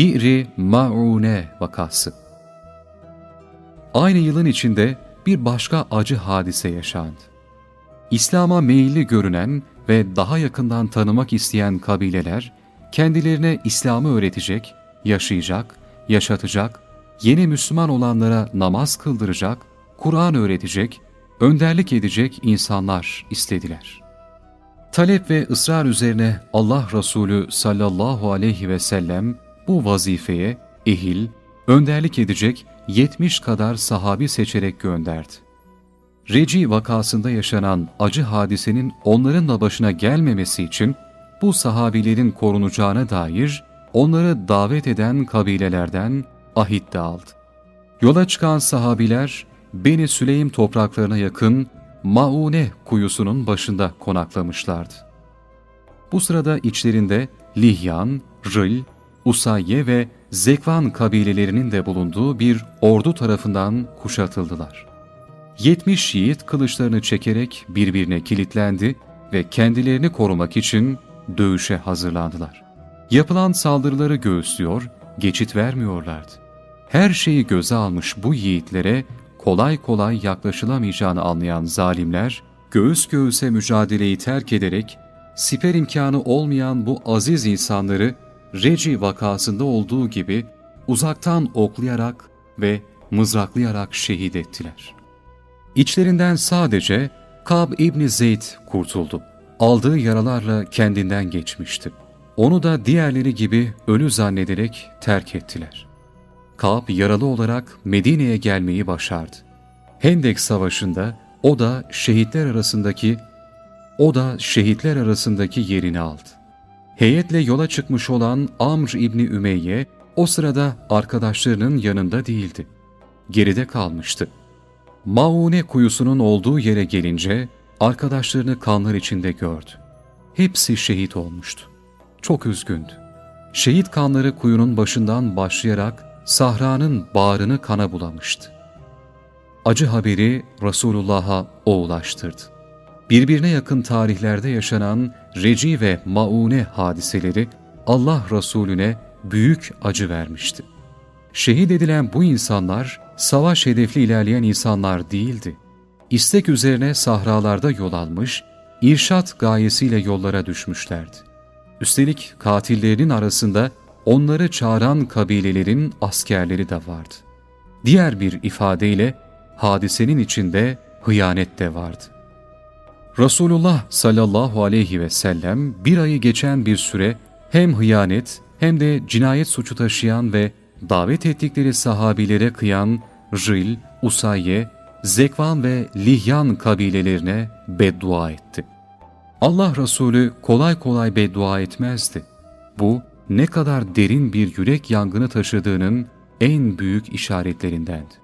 Bi'ri Ma'une vakası. Aynı yılın içinde bir başka acı hadise yaşandı. İslam'a meyilli görünen ve daha yakından tanımak isteyen kabileler, kendilerine İslam'ı öğretecek, yaşayacak, yaşatacak, yeni Müslüman olanlara namaz kıldıracak, Kur'an öğretecek, önderlik edecek insanlar istediler. Talep ve ısrar üzerine Allah Resulü sallallahu aleyhi ve sellem bu vazifeye ehil, önderlik edecek 70 kadar sahabi seçerek gönderdi. Reci vakasında yaşanan acı hadisenin onların da başına gelmemesi için bu sahabilerin korunacağına dair onları davet eden kabilelerden ahit de aldı. Yola çıkan sahabiler Beni Süleym topraklarına yakın Maune kuyusunun başında konaklamışlardı. Bu sırada içlerinde Lihyan, Rıl, Usayye ve Zekvan kabilelerinin de bulunduğu bir ordu tarafından kuşatıldılar. 70 yiğit kılıçlarını çekerek birbirine kilitlendi ve kendilerini korumak için dövüşe hazırlandılar. Yapılan saldırıları göğüslüyor, geçit vermiyorlardı. Her şeyi göze almış bu yiğitlere kolay kolay yaklaşılamayacağını anlayan zalimler, göğüs göğüse mücadeleyi terk ederek siper imkanı olmayan bu aziz insanları Reci vakasında olduğu gibi uzaktan oklayarak ve mızraklayarak şehit ettiler. İçlerinden sadece Kab İbni Zeyd kurtuldu. Aldığı yaralarla kendinden geçmişti. Onu da diğerleri gibi ölü zannederek terk ettiler. Kab yaralı olarak Medine'ye gelmeyi başardı. Hendek Savaşı'nda o da şehitler arasındaki o da şehitler arasındaki yerini aldı. Heyetle yola çıkmış olan Amr İbni Ümeyye o sırada arkadaşlarının yanında değildi. Geride kalmıştı. Maune kuyusunun olduğu yere gelince arkadaşlarını kanlar içinde gördü. Hepsi şehit olmuştu. Çok üzgündü. Şehit kanları kuyunun başından başlayarak sahranın bağrını kana bulamıştı. Acı haberi Resulullah'a o ulaştırdı. Birbirine yakın tarihlerde yaşanan Reci ve Maune hadiseleri Allah Resulüne büyük acı vermişti. Şehit edilen bu insanlar savaş hedefli ilerleyen insanlar değildi. İstek üzerine sahralarda yol almış, irşat gayesiyle yollara düşmüşlerdi. Üstelik katillerinin arasında onları çağıran kabilelerin askerleri de vardı. Diğer bir ifadeyle hadisenin içinde hıyanet de vardı. Resulullah sallallahu aleyhi ve sellem bir ayı geçen bir süre hem hıyanet hem de cinayet suçu taşıyan ve davet ettikleri sahabilere kıyan Ril, Usayye, Zekvan ve Lihyan kabilelerine beddua etti. Allah Resulü kolay kolay beddua etmezdi. Bu ne kadar derin bir yürek yangını taşıdığının en büyük işaretlerindendi.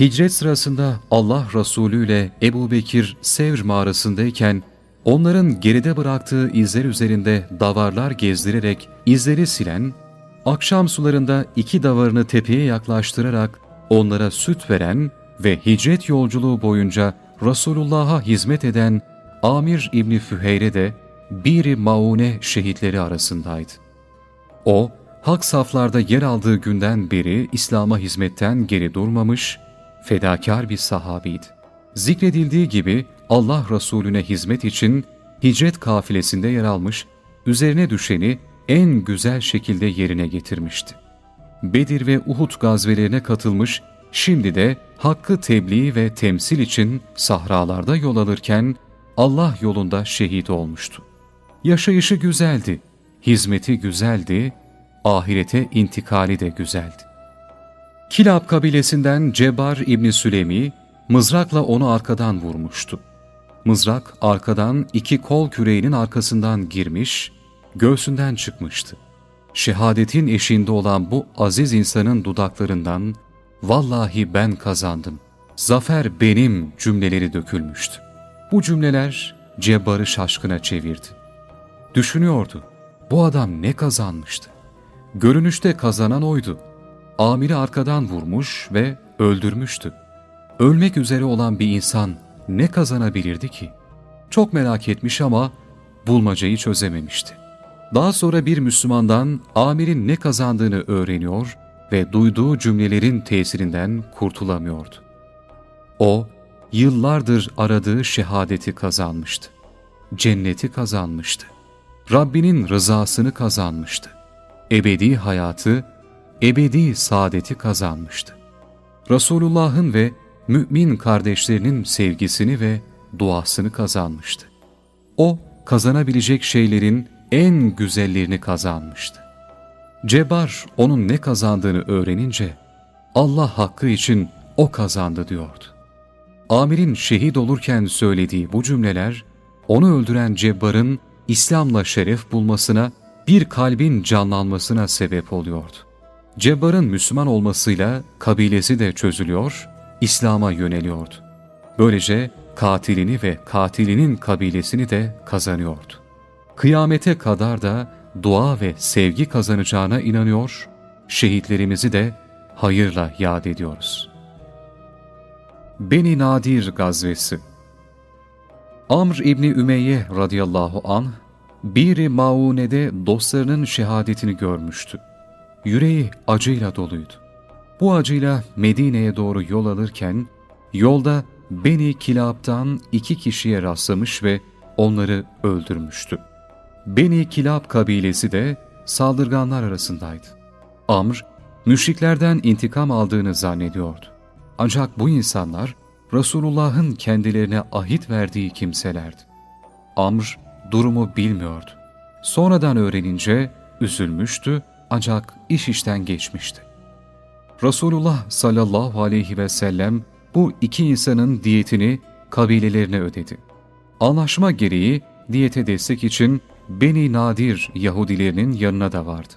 Hicret sırasında Allah Resulü ile Ebu Bekir Sevr mağarasındayken onların geride bıraktığı izler üzerinde davarlar gezdirerek izleri silen, akşam sularında iki davarını tepeye yaklaştırarak onlara süt veren ve hicret yolculuğu boyunca Resulullah'a hizmet eden Amir İbni Füheyre de biri Maune şehitleri arasındaydı. O, hak saflarda yer aldığı günden beri İslam'a hizmetten geri durmamış, fedakar bir sahabiydi. Zikredildiği gibi Allah Resulüne hizmet için hicret kafilesinde yer almış, üzerine düşeni en güzel şekilde yerine getirmişti. Bedir ve Uhud gazvelerine katılmış, şimdi de hakkı tebliğ ve temsil için sahralarda yol alırken Allah yolunda şehit olmuştu. Yaşayışı güzeldi, hizmeti güzeldi, ahirete intikali de güzeldi. Kilab kabilesinden Cebar İbni Sülemi, mızrakla onu arkadan vurmuştu. Mızrak arkadan iki kol küreğinin arkasından girmiş, göğsünden çıkmıştı. Şehadetin eşiğinde olan bu aziz insanın dudaklarından, ''Vallahi ben kazandım, zafer benim'' cümleleri dökülmüştü. Bu cümleler Cebbar'ı şaşkına çevirdi. Düşünüyordu, bu adam ne kazanmıştı? Görünüşte kazanan oydu. Amiri arkadan vurmuş ve öldürmüştü. Ölmek üzere olan bir insan ne kazanabilirdi ki? Çok merak etmiş ama bulmacayı çözememişti. Daha sonra bir Müslümandan amirin ne kazandığını öğreniyor ve duyduğu cümlelerin tesirinden kurtulamıyordu. O, yıllardır aradığı şehadeti kazanmıştı. Cenneti kazanmıştı. Rabbinin rızasını kazanmıştı. Ebedi hayatı, ebedi saadeti kazanmıştı. Resulullah'ın ve mümin kardeşlerinin sevgisini ve duasını kazanmıştı. O, kazanabilecek şeylerin en güzellerini kazanmıştı. Cebar onun ne kazandığını öğrenince Allah hakkı için o kazandı diyordu. Amir'in şehit olurken söylediği bu cümleler onu öldüren Cebbar'ın İslam'la şeref bulmasına, bir kalbin canlanmasına sebep oluyordu. Cebbar'ın Müslüman olmasıyla kabilesi de çözülüyor, İslam'a yöneliyordu. Böylece katilini ve katilinin kabilesini de kazanıyordu. Kıyamete kadar da dua ve sevgi kazanacağına inanıyor, şehitlerimizi de hayırla yad ediyoruz. Beni Nadir Gazvesi Amr İbni Ümeyye radıyallahu anh, bir Maune'de dostlarının şehadetini görmüştü. Yüreği acıyla doluydu. Bu acıyla Medine'ye doğru yol alırken, yolda Beni Kilab'dan iki kişiye rastlamış ve onları öldürmüştü. Beni Kilab kabilesi de saldırganlar arasındaydı. Amr, müşriklerden intikam aldığını zannediyordu. Ancak bu insanlar Resulullah'ın kendilerine ahit verdiği kimselerdi. Amr durumu bilmiyordu. Sonradan öğrenince üzülmüştü ancak iş işten geçmişti. Resulullah sallallahu aleyhi ve sellem bu iki insanın diyetini kabilelerine ödedi. Anlaşma gereği diyete destek için Beni Nadir Yahudilerinin yanına da vardı.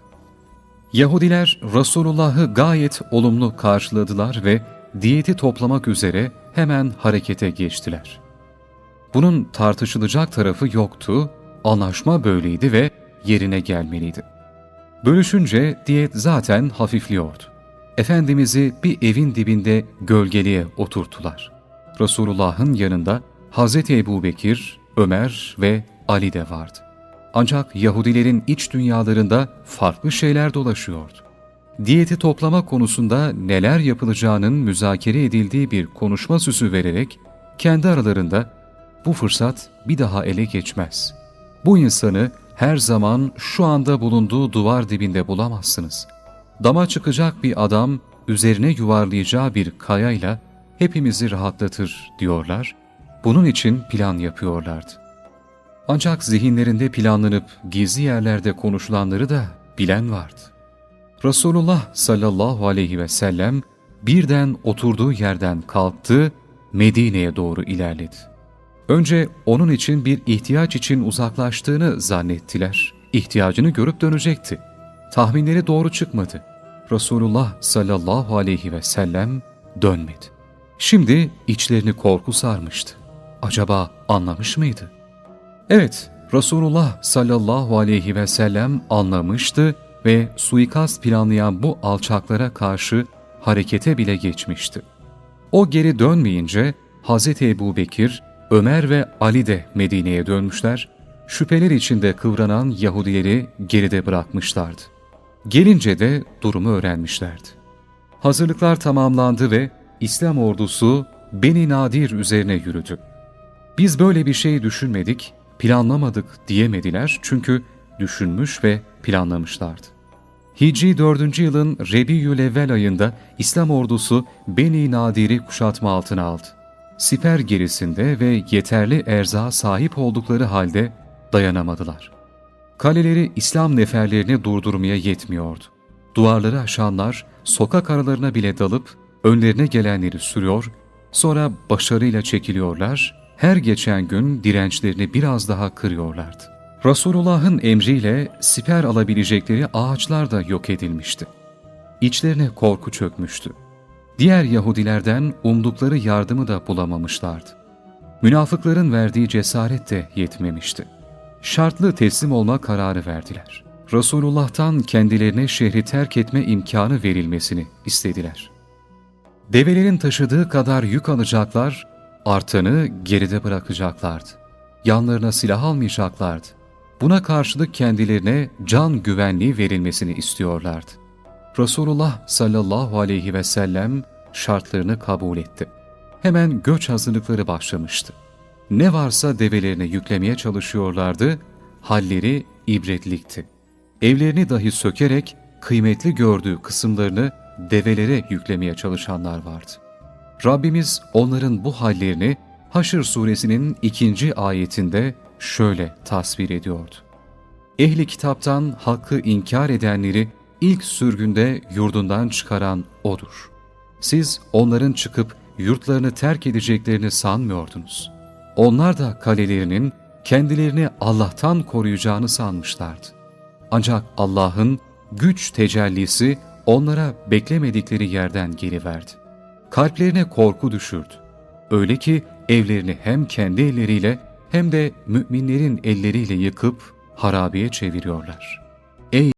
Yahudiler Resulullah'ı gayet olumlu karşıladılar ve diyeti toplamak üzere hemen harekete geçtiler. Bunun tartışılacak tarafı yoktu, anlaşma böyleydi ve yerine gelmeliydi. Bölüşünce diyet zaten hafifliyordu. Efendimiz'i bir evin dibinde gölgeliğe oturttular. Resulullah'ın yanında Hazreti Ebu Bekir, Ömer ve Ali de vardı. Ancak Yahudilerin iç dünyalarında farklı şeyler dolaşıyordu. Diyeti toplama konusunda neler yapılacağının müzakere edildiği bir konuşma süsü vererek kendi aralarında bu fırsat bir daha ele geçmez. Bu insanı her zaman şu anda bulunduğu duvar dibinde bulamazsınız. Dama çıkacak bir adam üzerine yuvarlayacağı bir kayayla hepimizi rahatlatır diyorlar. Bunun için plan yapıyorlardı. Ancak zihinlerinde planlanıp gizli yerlerde konuşulanları da bilen vardı. Resulullah sallallahu aleyhi ve sellem birden oturduğu yerden kalktı, Medine'ye doğru ilerledi. Önce onun için bir ihtiyaç için uzaklaştığını zannettiler. İhtiyacını görüp dönecekti. Tahminleri doğru çıkmadı. Resulullah sallallahu aleyhi ve sellem dönmedi. Şimdi içlerini korku sarmıştı. Acaba anlamış mıydı? Evet, Resulullah sallallahu aleyhi ve sellem anlamıştı ve suikast planlayan bu alçaklara karşı harekete bile geçmişti. O geri dönmeyince Hz. Ebu Bekir, Ömer ve Ali de Medine'ye dönmüşler, şüpheler içinde kıvranan Yahudileri geride bırakmışlardı. Gelince de durumu öğrenmişlerdi. Hazırlıklar tamamlandı ve İslam ordusu Beni Nadir üzerine yürüdü. Biz böyle bir şey düşünmedik, planlamadık diyemediler çünkü düşünmüş ve planlamışlardı. Hicri 4. yılın Rebiyül ayında İslam ordusu Beni Nadir'i kuşatma altına aldı. Siper gerisinde ve yeterli erzağa sahip oldukları halde dayanamadılar. Kaleleri İslam neferlerini durdurmaya yetmiyordu. Duvarları aşanlar sokak aralarına bile dalıp önlerine gelenleri sürüyor, sonra başarıyla çekiliyorlar, her geçen gün dirençlerini biraz daha kırıyorlardı. Resulullah'ın emriyle siper alabilecekleri ağaçlar da yok edilmişti. İçlerine korku çökmüştü. Diğer Yahudilerden umdukları yardımı da bulamamışlardı. Münafıkların verdiği cesaret de yetmemişti. Şartlı teslim olma kararı verdiler. Resulullah'tan kendilerine şehri terk etme imkanı verilmesini istediler. Develerin taşıdığı kadar yük alacaklar, artanı geride bırakacaklardı. Yanlarına silah almayacaklardı. Buna karşılık kendilerine can güvenliği verilmesini istiyorlardı. Resulullah sallallahu aleyhi ve sellem şartlarını kabul etti. Hemen göç hazırlıkları başlamıştı. Ne varsa develerine yüklemeye çalışıyorlardı, halleri ibretlikti. Evlerini dahi sökerek kıymetli gördüğü kısımlarını develere yüklemeye çalışanlar vardı. Rabbimiz onların bu hallerini Haşr suresinin ikinci ayetinde şöyle tasvir ediyordu. Ehli kitaptan hakkı inkar edenleri ilk sürgünde yurdundan çıkaran O'dur. Siz onların çıkıp yurtlarını terk edeceklerini sanmıyordunuz. Onlar da kalelerinin kendilerini Allah'tan koruyacağını sanmışlardı. Ancak Allah'ın güç tecellisi onlara beklemedikleri yerden geliverdi. Kalplerine korku düşürdü. Öyle ki evlerini hem kendi elleriyle hem de müminlerin elleriyle yıkıp harabeye çeviriyorlar. Ey